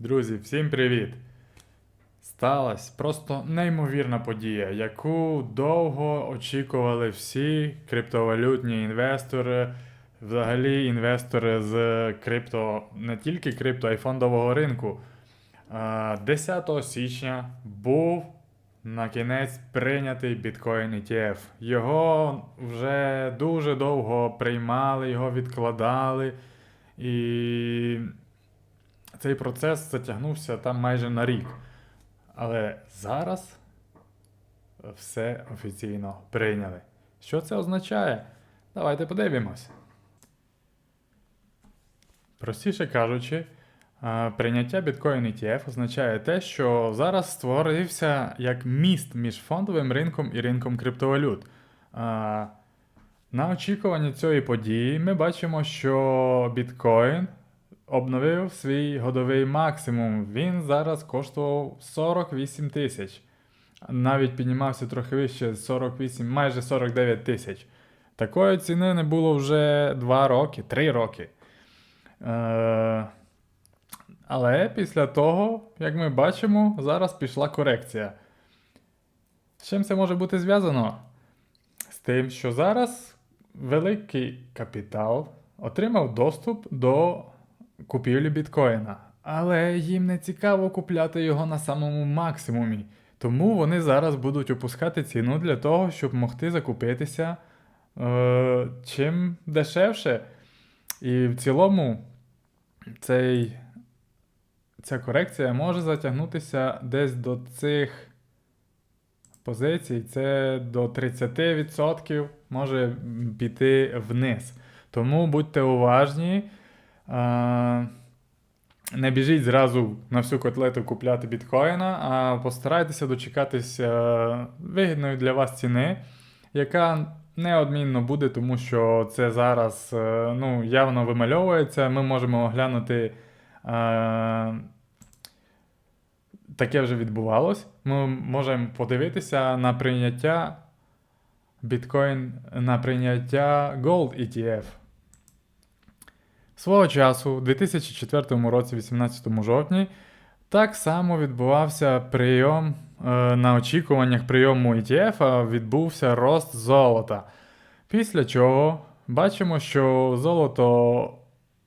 Друзі, всім привіт! Сталась просто неймовірна подія, яку довго очікували всі криптовалютні інвестори, взагалі інвестори з крипто, не тільки крипто, а й фондового ринку. 10 січня був на кінець прийнятий біткоін ETF. Його вже дуже довго приймали, його відкладали. І цей процес затягнувся там майже на рік. Але зараз все офіційно прийняли. Що це означає? Давайте подивимось. Простіше кажучи, прийняття Bitcoin ETF означає те, що зараз створився як міст між фондовим ринком і ринком криптовалют. На очікування цієї події ми бачимо, що біткоін обновив свій годовий максимум. Він зараз коштував 48 тисяч. Навіть піднімався трохи вище 48, майже 49 тисяч. Такої ціни не було вже 2 роки, 3 роки. Е, але після того, як ми бачимо, зараз пішла корекція. З чим це може бути зв'язано? З тим, що зараз великий капітал отримав доступ до купівлі біткоїна. Але їм не цікаво купляти його на самому максимумі. Тому вони зараз будуть опускати ціну для того, щоб могти закупитися е, чим дешевше. І в цілому цей, ця корекція може затягнутися десь до цих позицій. Це до 30% може піти вниз. Тому будьте уважні. Не біжіть зразу на всю котлету купляти біткоїна, а постарайтеся дочекатися вигідної для вас ціни, яка неодмінно буде, тому що це зараз е, ну, явно вимальовується. Ми можемо оглянути. е, Таке вже відбувалось. Ми можемо подивитися на прийняття біткоін на прийняття Gold ETF. Свого часу, у 2004 році, 18 жовтні, так само відбувався прийом е, на очікуваннях прийому ETF, відбувся рост золота. Після чого бачимо, що золото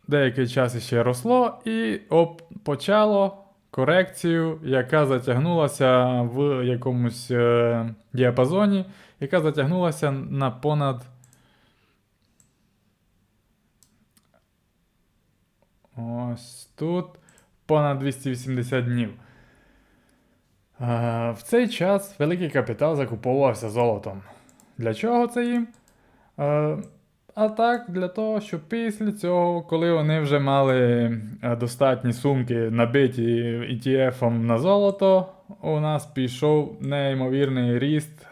деякий час ще росло і оп, почало корекцію, яка затягнулася в якомусь е, діапазоні, яка затягнулася на понад Ось тут понад 280 днів. Е, В цей час великий капітал закуповувався золотом. Для чого це їм? Е, А так, для того, щоб після цього, коли вони вже мали е, достатні сумки, набиті ETF на золото, у нас пішов неймовірний ріст,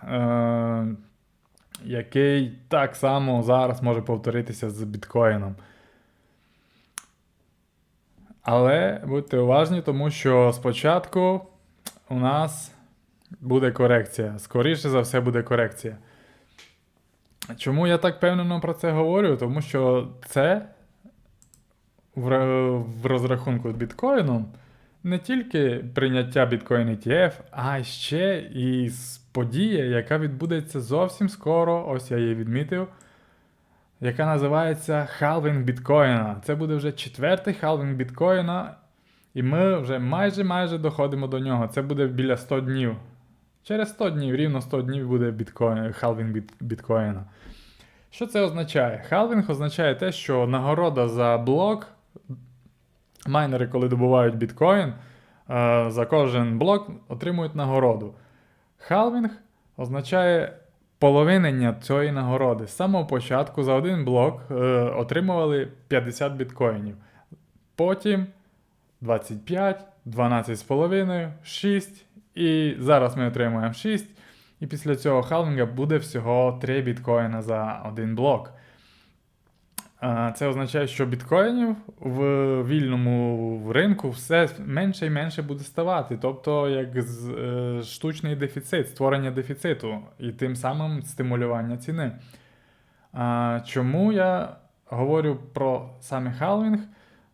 який так само зараз може повторитися з біткоїном. Але будьте уважні, тому що спочатку у нас буде корекція. Скоріше за все буде корекція. Чому я так певнено про це говорю? Тому що це в, розрахунку з біткоїном не тільки прийняття біткоін ETF, а ще і подія, яка відбудеться зовсім скоро. Ось я її відмітив яка називається халвінг біткоїна. Це буде вже четвертий халвінг біткоїна, і ми вже майже майже доходимо до нього. Це буде біля 100 днів. Через 100 днів, рівно 100 днів буде біткоін, халвінг біт, біткоїна. Що це означає? Халвінг означає те, що нагорода за блок. Майнери, коли добувають біткоін, е, за кожен блок отримують нагороду. Халвінг означає половинення цієї нагороди. З самого початку за один блок е, отримували 50 біткоїнів. Потім 25, 12,5, 6. І зараз ми отримуємо 6. І після цього халвінга буде всього 3 біткоїна за один блок. Це означає, що біткоїнів в вільному ринку все менше і менше буде ставати. Тобто, як з, е, штучний дефіцит, створення дефіциту і тим самим стимулювання ціни. Чому я говорю про саме халвінг?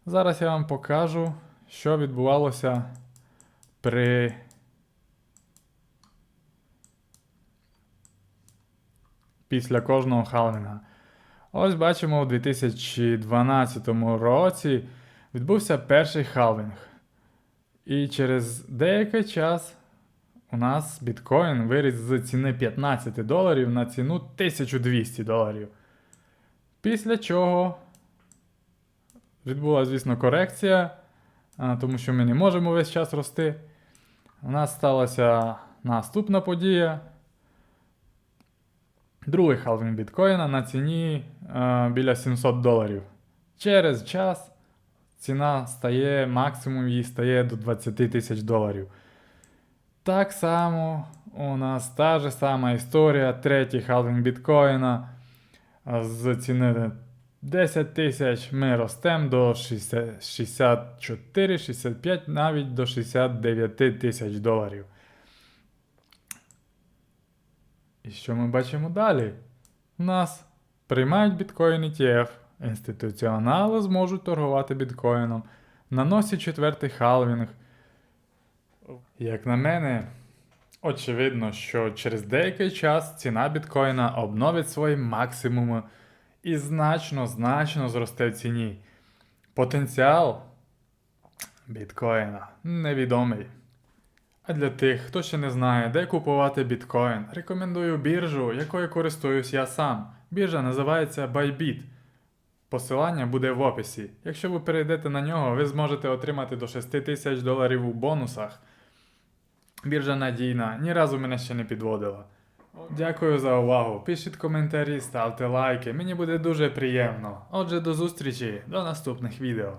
Зараз я вам покажу, що відбувалося при після кожного халвінга. Ось бачимо, у 2012 році відбувся перший халвінг. І через деякий час у нас біткоін виріс з ціни 15 доларів на ціну 1200 доларів. Після чого відбулася, звісно, корекція, тому що ми не можемо весь час рости. У нас сталася наступна подія. Другий халвінг біткоїна на ціні е, біля 700 доларів. Через час ціна стає, максимум її стає до 20 тисяч доларів. Так само у нас та ж сама історія. Третій халвінг біткоїна з ціни 10 тисяч ми ростемо до 64, 65, навіть до 69 тисяч доларів. І що ми бачимо далі? Нас приймають біткоін ETF, інституціонали зможуть торгувати біткоїном, наносять четвертий халвінг. Як на мене, очевидно, що через деякий час ціна біткоїна обновить свої максимуми і значно, значно зросте в ціні. Потенціал біткоїна невідомий. А для тих, хто ще не знає, де купувати біткоін, рекомендую біржу, якою користуюсь я сам. Біржа називається Bybit. Посилання буде в описі. Якщо ви перейдете на нього, ви зможете отримати до 6 тисяч доларів у бонусах. Біржа надійна, ні разу мене ще не підводила. Дякую за увагу. Пишіть коментарі, ставте лайки, мені буде дуже приємно. Отже, до зустрічі, до наступних відео.